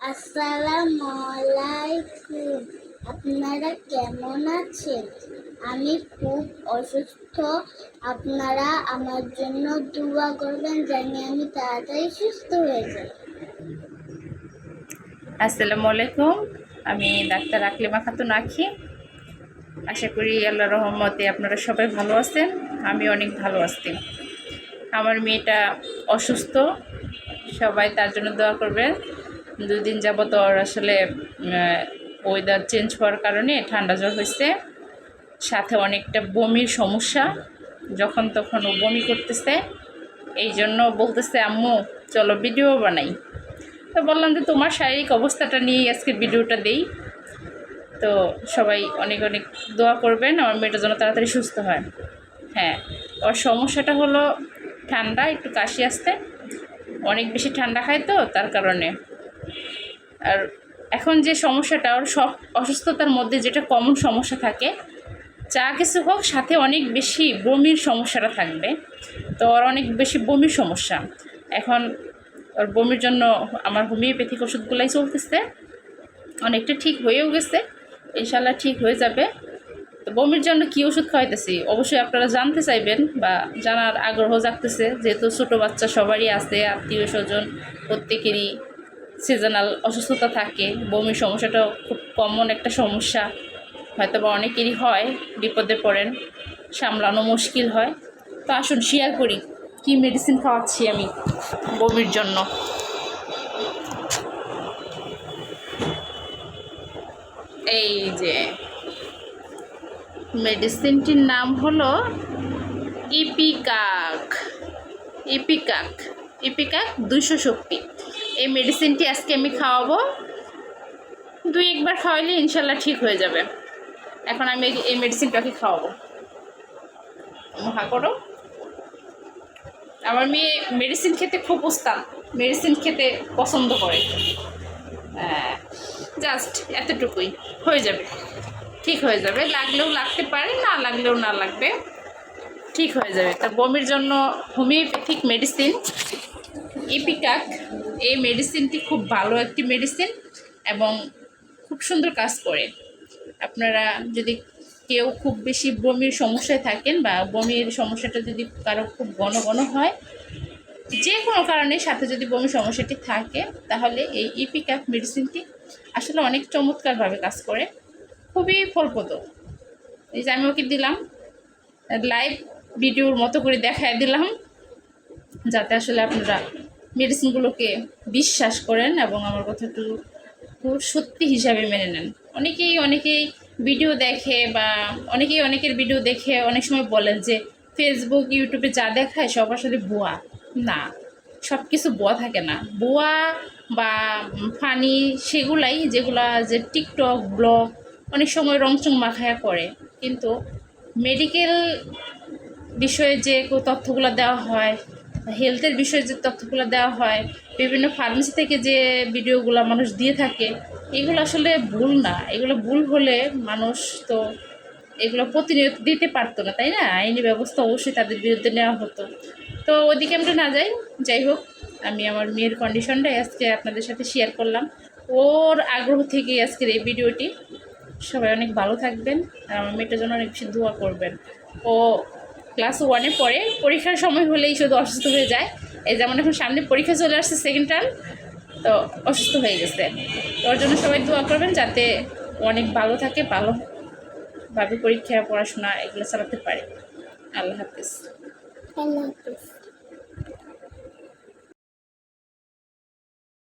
আসসালামু আলাইকুম আপনারা কেমন আছেন? আমি খুব অসুস্থ। আপনারা আমার জন্য দোয়া করবেন জানি আমি তাড়াতাড়ি সুস্থ হয়ে যাই। আসসালামু আলাইকুম আমি ডাক্তার আকলিমা খাতুন আখি। আশা করি আল্লাহ রহমতে আপনারা সবাই ভালো আছেন। আমি অনেক ভালো আছি। আমার মেয়েটা অসুস্থ। সবাই তার জন্য দোয়া করবেন। দুদিন যাবত ওর আসলে ওয়েদার চেঞ্জ হওয়ার কারণে ঠান্ডা জ্বর হয়েছে। সাথে অনেকটা বমির সমস্যা, যখন তখন ও বমি করতেছে। এই জন্য বলতেছে, আম্মু, চলো ভিডিও বানাই। তো বললাম যে, তোমার শারীরিক অবস্থাটা নিয়েই আজকে ভিডিওটা দেই। তো সবাই অনেক অনেক দোয়া করবেন, আমার মেয়েটা যেন তাড়াতাড়ি সুস্থ হয়। হ্যাঁ ওর সমস্যাটা হলো ঠান্ডা, একটু কাশি আসতে অনেক বেশি ঠান্ডা খায় তো, তার কারণে। আর এখন যে সমস্যাটা, ওর সব অসুস্থতার মধ্যে যেটা কমন সমস্যা থাকে, যা কিছু হোক, সাথে অনেক বেশি বমির সমস্যাটা থাকবে। তো ওর অনেক বেশি বমির সমস্যা। এখন ওর বমির জন্য আমার হোমিওপ্যাথিক ওষুধগুলাই চলতেছে। অনেকটা ঠিক হয়েও গেছে। ইনশাল্লাহ ঠিক হয়ে যাবে। তো বমির জন্য কী ওষুধ খাওয়াইতেছি? অবশ্যই আপনারা জানতে চাইবেন বা জানার আগ্রহ জাগতেছে। যেহেতু ছোটো বাচ্চা সবারই আছে আত্মীয় স্বজন প্রত্যেকেরই সিজনাল অসুস্থতা থাকে, বমির সমস্যাটাও খুব কমন একটা সমস্যা। হয়তো বা অনেকেরই হয়, বিপদে পড়েন, সামলানো মুশকিল হয়। তো আসুন শেয়ার করি, কি মেডিসিন খাওয়াচ্ছি আমি বমির জন্য? এই যে মেডিসিনটির নাম হলো ইপিকাক ইপিকাক ইপিকাক দুশো শক্তি। এই মেডিসিনটি আজকে আমি খাওয়াবো। দুই একবার খাওয়াইলে ইনশাল্লাহ ঠিক হয়ে যাবে। এখন আমি এই মেডিসিনটাকে খাওয়াবো। মহা করো। আমার মেয়ে মেডিসিন খেতে খুব উস্তাদ। মেডিসিন খেতে পছন্দ করে। জাস্ট এতটুকুই। হয়ে যাবে। ঠিক হয়ে যাবে। লাগলেও লাগতে পারে, না লাগলেও না লাগবে। ঠিক হয়ে যাবে। তা বমির জন্য হোমিওপ্যাথিক মেডিসিন ইপিকাক এই মেডিসিনটি খুব ভালো একটি মেডিসিন এবং খুব সুন্দর কাজ করে। আপনারা যদি কেউ খুব বেশি বমির সমস্যায় থাকেন বা বমির সমস্যাটা যদি কারও খুব ঘন ঘন হয়, যে কোনো কারণে সাথে যদি বমি সমস্যাটি থাকে, তাহলে এই ইপিক্যাপ মেডিসিনটি আসলে অনেক চমৎকারভাবে কাজ করে। খুবই ফলপ্রদ। এই যে আমি ওকে দিলাম লাইভ ভিডিওর মতো করে দেখায় দিলাম, যাতে আসলে আপনারা মেডিসিনগুলোকে বিশ্বাস করেন এবং আমার কথাটু খুব সত্যি হিসাবে মেনে নেন। অনেকেই অনেকেই ভিডিও দেখে বা অনেকেই অনেকের ভিডিও দেখে অনেক সময় বলেন যে ফেসবুক ইউটিউবে যা দেখায় সব আসলে ভুয়া। না সব কিছু বোয়া থাকে না। বোয়া বা ফানি সেগুলাই যেগুলা যে টিকটক ব্লগ অনেক সময় রংচং মাখায়া করে। কিন্তু মেডিকেল বিষয়ে যে তথ্যগুলো দেওয়া হয় হেলথের বিষয়ে যে তথ্যগুলো দেওয়া হয়, বিভিন্ন ফার্মেসি থেকে যে ভিডিওগুলো মানুষ দিয়ে থাকে, এগুলো আসলে ভুল না। এগুলো ভুল হলে মানুষ তো এগুলো প্রতিনিয়ত দিতে পারতো না, তাই না? আইনি ব্যবস্থা অবশ্যই তাদের বিরুদ্ধে নেওয়া হতো। তো ওদিকে আমরা না যাই যাই হোক, আমি আমার মেয়ের কন্ডিশনটাই আজকে আপনাদের সাথে শেয়ার করলাম। ওর আগ্রহ থেকে আজকের এই ভিডিওটি। সবাই অনেক ভালো থাকবেন, আর আমার মেয়েটার জন্য অনেক বেশি দোয়া করবেন। ও ক্লাস ওয়ানে পড়ে, পরীক্ষার সময় হলেই শুধু অসুস্থ হয়ে যায়। এই যেমন এখন সামনে পরীক্ষা চলে আসছে সেকেন্ড টার্ম তো অসুস্থ হয়ে গেছে। তো ওর জন্য সবাই দোয়া করবেন যাতে অনেক ভালো থাকে, ভালোভাবে পরীক্ষা, পড়াশোনা এগুলো চালাতে পারে। আল্লাহ হাফিজ। আল্লাহ হাফিজ।